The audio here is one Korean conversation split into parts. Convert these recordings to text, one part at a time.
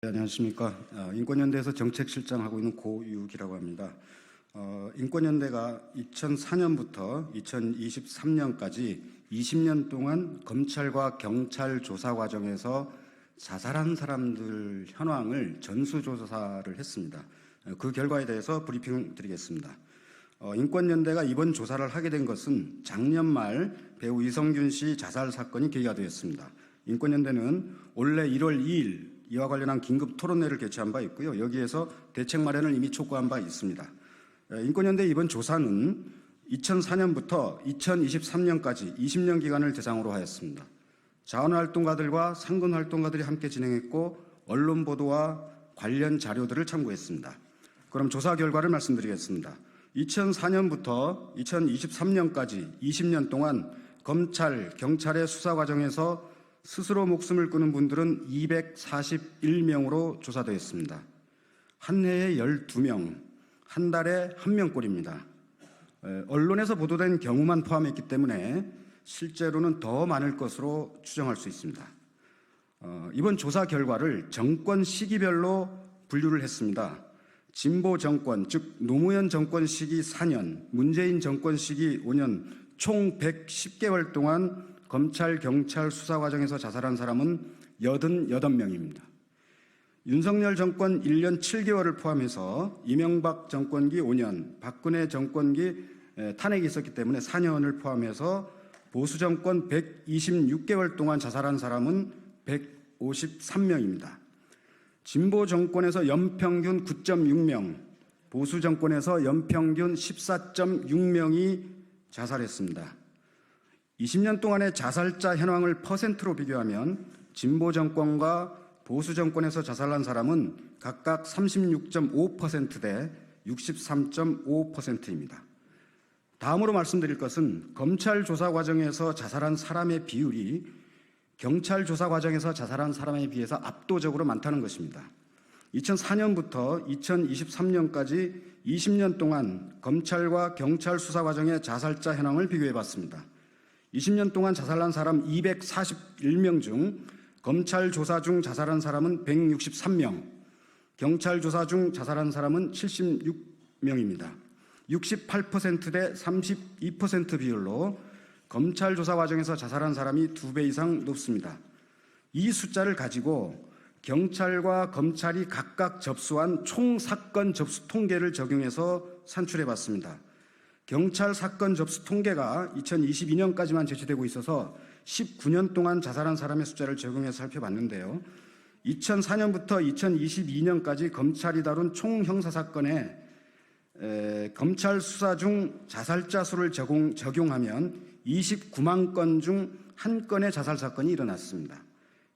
네, 안녕하십니까. 어, 인권연대에서 정책실장 하고 있는 고유기라고 합니다. 어, 인권연대가 2004년부터 2023년까지 20년 동안 검찰과 경찰 조사 과정에서 자살한 사람들 현황을 전수조사를 했습니다. 어, 그 결과에 대해서 브리핑 드리겠습니다. 어, 인권연대가 이번 조사를 하게 된 것은 작년 말 배우 이성균 씨 자살 사건이 계기가 되었습니다. 인권연대는 올해 1월 2일 이와 관련한 긴급 토론회를 개최한 바 있고요. 여기에서 대책 마련을 이미 촉구한 바 있습니다. 에, 인권연대 이번 조사는 2004년부터 2023년까지 20년 기간을 대상으로 하였습니다. 자원활동가들과 상근활동가들이 함께 진행했고 언론 보도와 관련 자료들을 참고했습니다. 그럼 조사 결과를 말씀드리겠습니다. 2004년부터 2023년까지 20년 동안 검찰, 경찰의 수사 과정에서 스스로 목숨을 끊은 분들은 241명으로 조사되었습니다. 한 해에 12명, 한 달에 1명꼴입니다. 언론에서 보도된 경우만 포함했기 때문에 실제로는 더 많을 것으로 추정할 수 있습니다. 어, 이번 조사 결과를 정권 시기별로 분류를 했습니다. 진보 정권, 즉 노무현 정권 시기 4년, 문재인 정권 시기 5년, 총 110개월 동안 검찰, 경찰 수사 과정에서 자살한 사람은 88명입니다. 윤석열 정권 1년 7개월을 포함해서 이명박 정권기 5년, 박근혜 정권기 에, 탄핵이 있었기 때문에 4년을 포함해서 보수 정권 126개월 동안 자살한 사람은 153명입니다. 진보 정권에서 연평균 9.6명, 보수 정권에서 연평균 14.6명이 자살했습니다. 20년 동안의 자살자 현황을 퍼센트로 비교하면 진보 정권과 보수 정권에서 자살한 사람은 각각 36.5%대 63.5%입니다. 다음으로 말씀드릴 것은 검찰 조사 과정에서 자살한 사람의 비율이 경찰 조사 과정에서 자살한 사람에 비해서 압도적으로 많다는 것입니다. 2004년부터 2023년까지 20년 동안 검찰과 경찰 수사 과정의 자살자 현황을 비교해 봤습니다. 20년 동안 자살한 사람 241명 중 검찰 조사 중 자살한 사람은 163명, 경찰 조사 중 자살한 사람은 76명입니다. 68%대 32% 비율로 검찰 조사 과정에서 자살한 사람이 두 배 이상 높습니다. 이 숫자를 가지고 경찰과 검찰이 각각 접수한 총 사건 접수 통계를 적용해서 산출해 봤습니다. 경찰 사건 접수 통계가 2022년까지만 제시되고 있어서 19년 동안 자살한 사람의 숫자를 적용해서 살펴봤는데요. 2004년부터 2022년까지 검찰이 다룬 총 형사 사건에 에, 검찰 수사 중 자살자 수를 적용, 적용하면 29만 건 중 한 건의 자살 사건이 일어났습니다.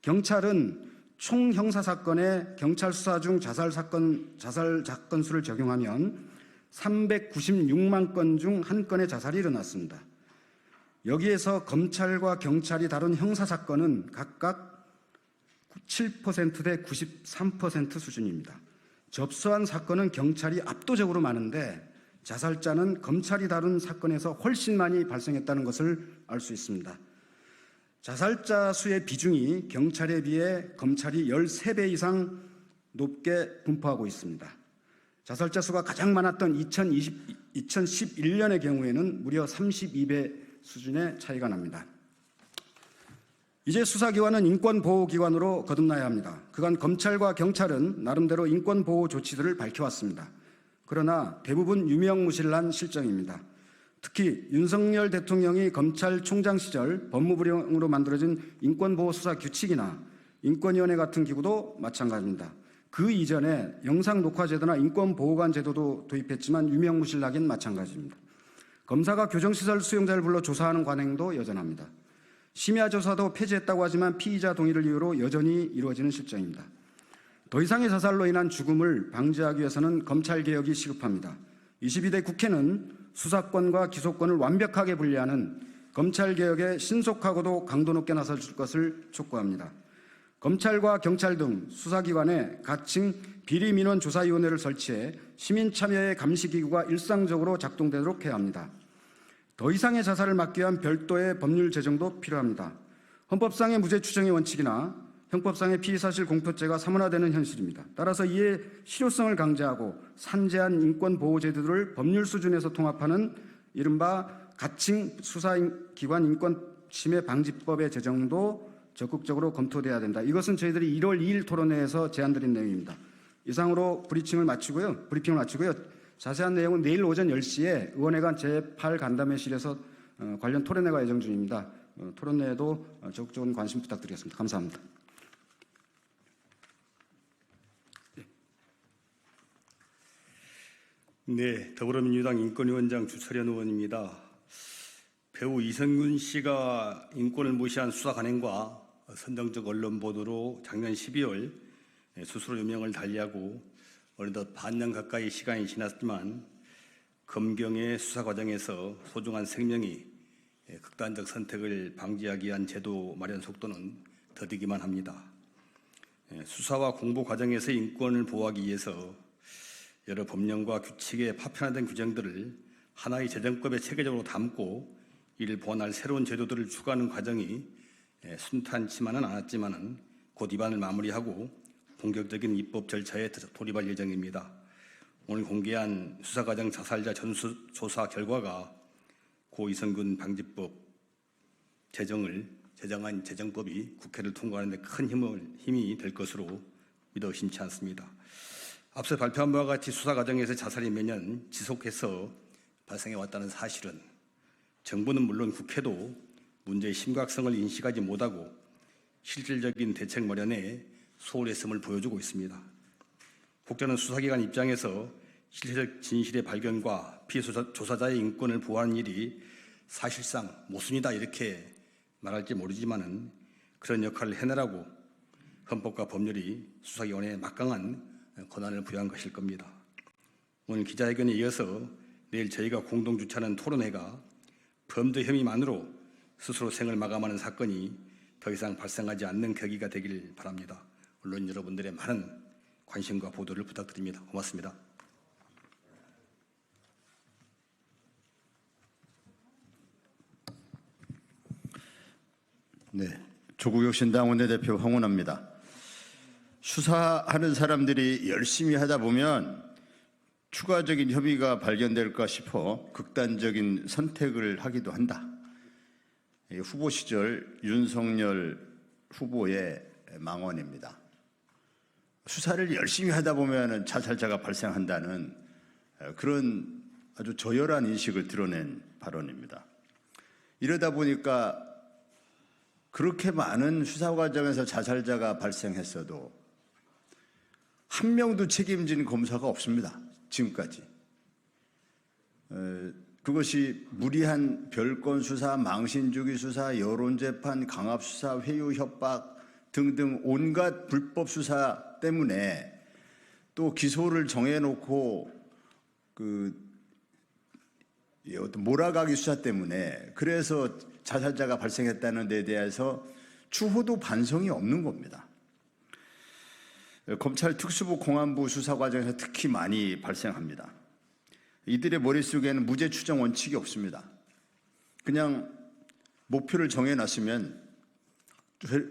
경찰은 총 형사 사건에 경찰 수사 중 자살 사건 자살 사건 수를 적용하면 396만 건 중 한 건의 자살이 일어났습니다. 여기에서 검찰과 경찰이 다룬 형사 사건은 각각 7%대 93% 수준입니다. 접수한 사건은 경찰이 압도적으로 많은데 자살자는 검찰이 다룬 사건에서 훨씬 많이 발생했다는 것을 알 수 있습니다. 자살자 수의 비중이 경찰에 비해 검찰이 13배 이상 높게 분포하고 있습니다. 자살자 수가 가장 많았던 2020, 2011년의 경우에는 무려 32배 수준의 차이가 납니다. 이제 수사기관은 인권보호기관으로 거듭나야 합니다. 그간 검찰과 경찰은 나름대로 인권보호 조치들을 밝혀왔습니다. 그러나 대부분 유명무실한 실정입니다. 특히 윤석열 대통령이 검찰총장 시절 법무부령으로 만들어진 인권보호수사 규칙이나 인권위원회 같은 기구도 마찬가지입니다. 그 이전에 영상 녹화 제도나 인권 보호관 제도도 도입했지만 유명무실하긴 마찬가지입니다. 검사가 교정시설 수용자를 불러 조사하는 관행도 여전합니다. 심야 조사도 폐지했다고 하지만 피의자 동의를 이유로 여전히 이루어지는 실정입니다. 더 이상의 자살로 인한 죽음을 방지하기 위해서는 검찰 개혁이 시급합니다. 22대 국회는 수사권과 기소권을 완벽하게 분리하는 검찰 개혁에 신속하고도 강도 높게 나설 것을 촉구합니다. 검찰과 경찰 등 수사기관에 가칭 비리민원 조사위원회를 설치해 시민 참여의 감시기구가 일상적으로 작동되도록 해야 합니다. 더 이상의 자살을 막기 위한 별도의 법률 제정도 필요합니다. 헌법상의 무죄 추정의 원칙이나 형법상의 피의사실 공표죄가 사문화되는 현실입니다. 따라서 이에 실효성을 강제하고 산재한 인권보호제도를 법률 수준에서 통합하는 이른바 가칭 수사기관 인권 침해 방지법의 제정도 적극적으로 검토돼야 된다. 이것은 저희들이 1월 2일 토론회에서 제안드린 내용입니다. 이상으로 브리핑을 마치고요. 브리핑을 마치고요. 자세한 내용은 내일 오전 10시에 의원회관 제8 간담회실에서 어, 관련 토론회가 예정 중입니다. 어, 토론회에도 어, 적극적인 관심 부탁드리겠습니다. 감사합니다. 네, 더불어민주당 인권위원장 주철현 의원입니다. 배우 이성균 씨가 인권을 무시한 수사 관행과 선정적 언론 보도로 작년 12월 스스로 유명을 달리하고 어느덧 반년 가까이 시간이 지났지만 검경의 수사 과정에서 소중한 생명이 극단적 선택을 방지하기 위한 제도 마련 속도는 더디기만 합니다. 수사와 공보 과정에서 인권을 보호하기 위해서 여러 법령과 규칙의 파편화된 규정들을 하나의 재정법에 체계적으로 담고 이를 보완할 새로운 제도들을 추구하는 과정이 예, 순탄치만은 않았지만은 곧 입안을 마무리하고 본격적인 입법 절차에 돌입할 예정입니다. 오늘 공개한 수사과정 자살자 전수조사 결과가 고 이성균 방지법 제정을 제정한 제정법이 국회를 통과하는 데큰 힘을, 힘이 될 것으로 믿어 의심치 않습니다. 앞서 발표한 바와 같이 수사 과정에서 자살이 매년 지속해서 발생해 왔다는 사실은 정부는 물론 국회도 문제의 심각성을 인식하지 못하고 실질적인 대책 마련에 소홀했음을 보여주고 있습니다. 국회는 수사기관 입장에서 실체적 진실의 발견과 피해조사자의 인권을 보호하는 일이 사실상 모순이다 이렇게 말할지 모르지만은 그런 역할을 해내라고 헌법과 법률이 수사기관에 막강한 권한을 부여한 것일 겁니다. 오늘 기자회견에 이어서 내일 저희가 공동 주최하는 토론회가 범죄 혐의만으로 스스로 생을 마감하는 사건이 더 이상 발생하지 않는 계기가 되길 바랍니다. 언론 여러분들의 많은 관심과 보도를 부탁드립니다. 고맙습니다. 네, 조국혁신당 원내대표 황운합니다. 수사하는 사람들이 열심히 하다 보면 추가적인 협의가 발견될까 싶어 극단적인 선택을 하기도 한다. 이 후보 시절 윤석열 후보의 망언입니다. 수사를 열심히 하다 보면 자살자가 발생한다는 그런 아주 저열한 인식을 드러낸 발언입니다. 이러다 보니까 그렇게 많은 수사 과정에서 자살자가 발생했어도 한 명도 책임진 검사가 없습니다. 지금까지. 에, 그것이 무리한 별건 수사, 망신주기 수사, 여론 재판, 강압 수사, 회유 협박 등등 온갖 불법 수사 때문에 또 기소를 정해놓고 그이 어떤 몰아가기 수사 때문에 그래서 자살자가 발생했다는 데 대해서 추호도 반성이 없는 겁니다. 검찰 특수부 공안부 수사 과정에서 특히 많이 발생합니다. 이들의 머릿속에는 무죄 추정 원칙이 없습니다. 그냥 목표를 정해놨으면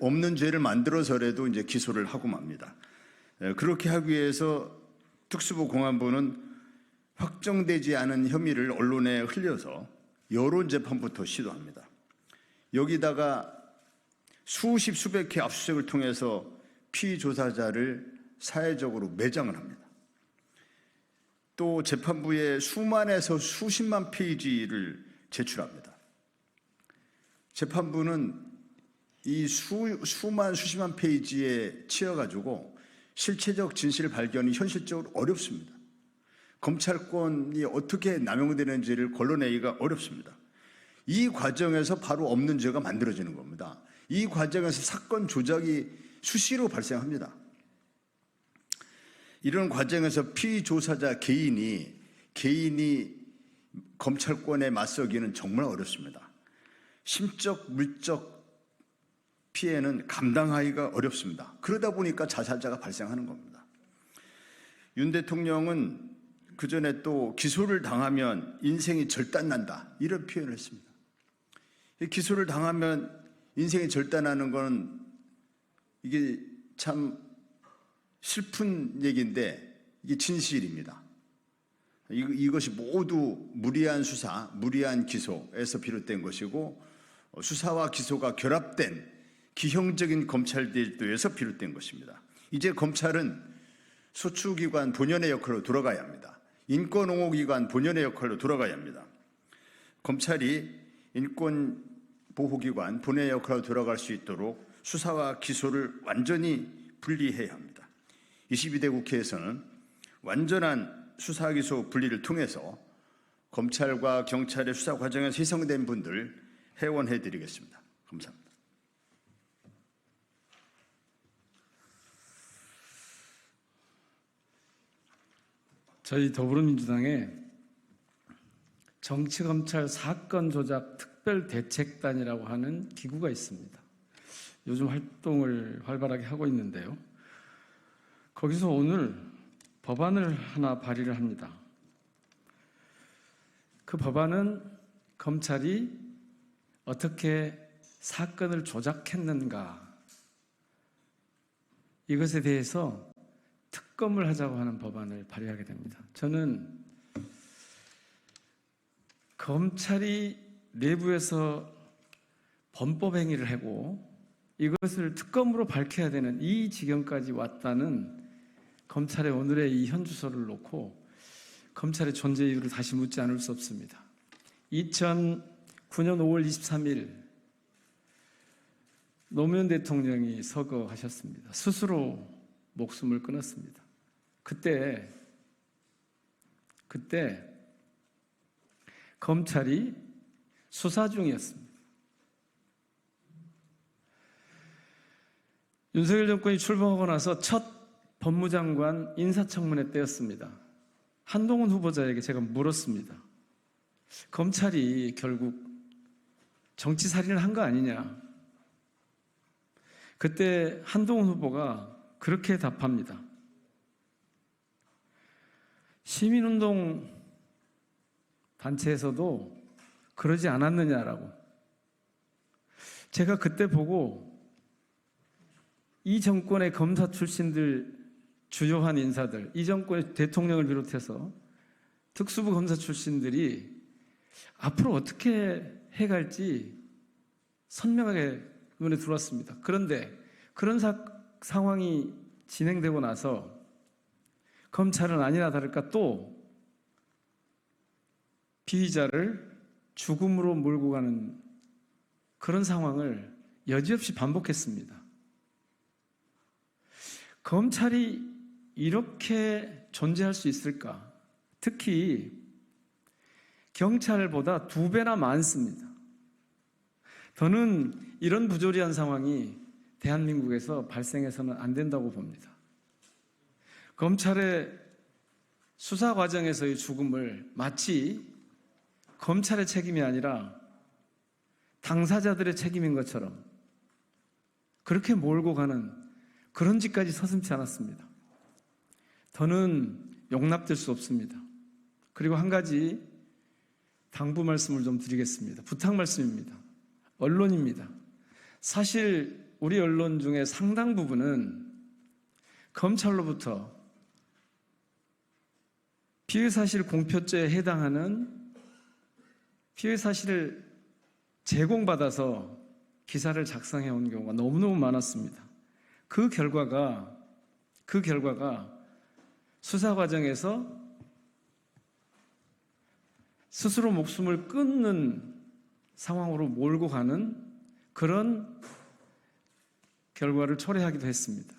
없는 죄를 만들어서라도 이제 기소를 하고 맙니다. 그렇게 하기 위해서 특수부 공안부는 확정되지 않은 혐의를 언론에 흘려서 여론 재판부터 시도합니다. 여기다가 수십 수백 회 압수수색을 통해서 피조사자를 사회적으로 매장을 합니다. 또 재판부에 수만에서 수십만 페이지를 제출합니다. 재판부는 이 수, 수만 수십만 페이지에 치여가지고 실체적 진실 발견이 현실적으로 어렵습니다. 검찰권이 어떻게 남용되는지를 걸러내기가 어렵습니다. 이 과정에서 바로 없는 죄가 만들어지는 겁니다. 이 과정에서 사건 조작이 수시로 발생합니다. 이런 과정에서 피조사자 개인이 개인이 검찰권에 맞서기는 정말 어렵습니다. 심적, 물적 피해는 감당하기가 어렵습니다. 그러다 보니까 자살자가 발생하는 겁니다. 윤 대통령은 그 전에 또 기소를 당하면 인생이 절단난다. 이런 표현을 했습니다. 기소를 당하면 인생이 절단나는 건 이게 참 슬픈 얘기인데 이게 진실입니다. 이- 이것이 모두 무리한 수사, 무리한 기소에서 비롯된 것이고 어, 수사와 기소가 결합된 기형적인 검찰들도에서 비롯된 것입니다. 이제 검찰은 소추기관 본연의 역할로 돌아가야 합니다. 인권옹호기관 본연의 역할로 돌아가야 합니다. 검찰이 인권 보호기관 본연의 역할로 돌아갈 수 있도록 수사와 기소를 완전히 분리해야 합니다. 22대 국회에서는 완전한 수사 기소 분리를 통해서 검찰과 경찰의 수사 과정에서 희생된 분들 회원해 드리겠습니다. 감사합니다. 저희 더불어민주당에 정치검찰 사건 조작 특별 대책단이라고 하는 기구가 있습니다. 요즘 활동을 활발하게 하고 있는데요. 거기서 오늘 법안을 하나 발의를 합니다. 그 법안은 검찰이 어떻게 사건을 조작했는가 이것에 대해서 특검을 하자고 하는 법안을 발의하게 됩니다. 저는 검찰이 내부에서 범법 행위를 하고 이것을 특검으로 밝혀야 되는 이 지경까지 왔다는 검찰의 오늘의 이 현주소를 놓고 검찰의 존재 이유를 다시 묻지 않을 수 없습니다. 2009년 5월 23일 노무현 대통령이 서거하셨습니다. 스스로 목숨을 끊었습니다. 그때 그때 검찰이 수사 중이었습니다. 윤석열 정권이 출범하고 나서 첫 법무장관 인사청문회 때였습니다. 한동훈 후보자에게 제가 물었습니다. 검찰이 결국 정치 살인을 한 거 아니냐? 그때 한동훈 후보가 그렇게 답합니다. 시민운동 단체에서도 그러지 않았느냐라고. 제가 그때 보고 이 정권의 검사 출신들 주요한 인사들, 이 정권의 대통령을 비롯해서 특수부 검사 출신들이 앞으로 어떻게 해갈지 선명하게 눈에 들어왔습니다. 그런데 그런 사, 상황이 진행되고 나서 검찰은 아니나 다를까 또 피의자를 죽음으로 몰고 가는 그런 상황을 여지없이 반복했습니다. 검찰이 이렇게 존재할 수 있을까? 특히 경찰보다 두 배나 많습니다. 저는 이런 부조리한 상황이 대한민국에서 발생해서는 안 된다고 봅니다. 검찰의 수사 과정에서의 죽음을 마치 검찰의 책임이 아니라 당사자들의 책임인 것처럼 그렇게 몰고 가는 그런 짓까지 서슴지 않았습니다. 더는 용납될 수 없습니다. 그리고 한 가지 당부 말씀을 좀 드리겠습니다. 부탁 말씀입니다. 언론입니다. 사실 우리 언론 중에 상당 부분은 검찰로부터 피해 사실 공표죄에 해당하는 피해 사실을 제공받아서 기사를 작성해 온 경우가 너무너무 많았습니다. 그 결과가 그 결과가 수사 과정에서 스스로 목숨을 끊는 상황으로 몰고 가는 그런 결과를 초래하기도 했습니다.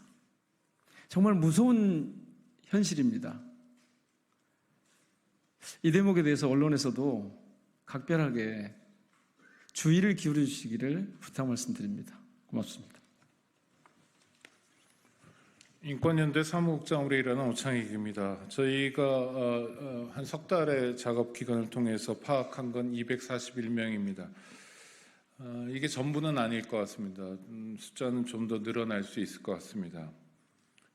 정말 무서운 현실입니다. 이 대목에 대해서 언론에서도 각별하게 주의를 기울여 주시기를 부탁 말씀드립니다. 고맙습니다. 인권연대 사무국장으로 일하는 오창익입니다. 저희가 어, 한석 달의 작업 기간을 통해서 파악한 건 241명입니다. 어, 이게 전부는 아닐 것 같습니다. 음, 숫자는 좀 더 늘어날 수 있을 것 같습니다.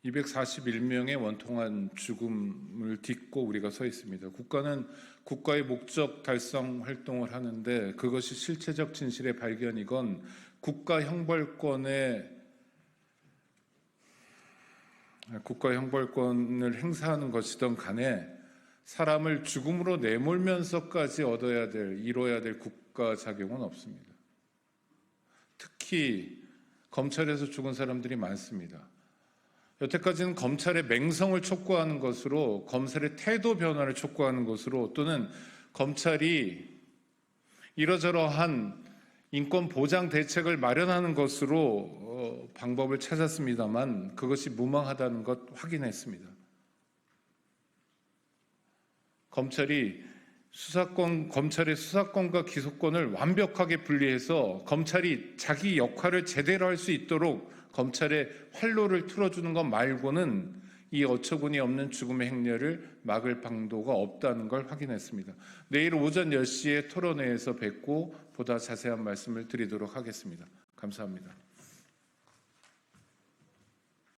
241명의 원통한 죽음을 딛고 우리가 서 있습니다. 국가는 국가의 목적 달성 활동을 하는데 그것이 실체적 진실의 발견이건 국가 형벌권의 국가 형벌권을 행사하는 것이든 간에 사람을 죽음으로 내몰면서까지 얻어야 될 이뤄야 될 국가 작용은 없습니다. 특히 검찰에서 죽은 사람들이 많습니다. 여태까지는 검찰의 맹성을 촉구하는 것으로 검찰의 태도 변화를 촉구하는 것으로 또는 검찰이 이러저러한 인권 보장 대책을 마련하는 것으로 어, 방법을 찾았습니다만 그것이 무망하다는 것 확인했습니다. 검찰이 수사권 검찰의 수사권과 기소권을 완벽하게 분리해서 검찰이 자기 역할을 제대로 할 수 있도록 검찰의 활로를 틀어주는 것 말고는 이 어처구니 없는 죽음의 행렬을 막을 방도가 없다는 걸 확인했습니다. 내일 오전 10시에 토론회에서 뵙고 보다 자세한 말씀을 드리도록 하겠습니다. 감사합니다.